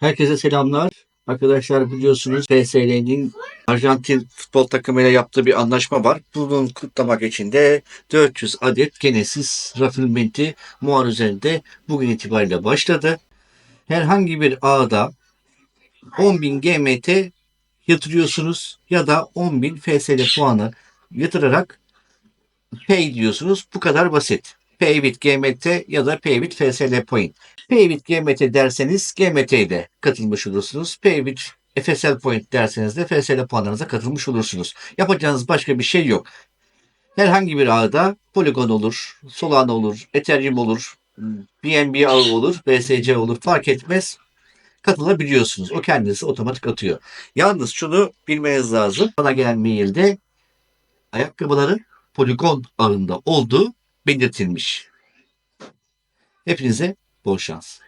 Herkese selamlar. Arkadaşlar biliyorsunuz PSL'nin Arjantin futbol takımıyla yaptığı bir anlaşma var. Bunun kutlamak için de 400 adet Genesis Raffinmenti muar üzerinde bugün itibariyle başladı. Herhangi bir ağda 10.000 GMT yatırıyorsunuz ya da 10.000 FSL puanı yatırarak pay diyorsunuz. Bu kadar basit. Pay with GMT ya da Pay with FSL point. Pay with GMT derseniz GMT'ye de katılmış olursunuz. Pay with FSL point derseniz de FSL puanlarınıza katılmış olursunuz. Yapacağınız başka bir şey yok. Herhangi bir ağda Polygon olur, Solana olur, Ethereum olur, BNB ağı olur, BSC olur fark etmez. Katılabiliyorsunuz. O kendisi otomatik atıyor. Yalnız şunu bilmeniz lazım. Bana gelen mailde ayakkabıların Polygon ağında olduğu belirtilmiş. Hepinize bol şans.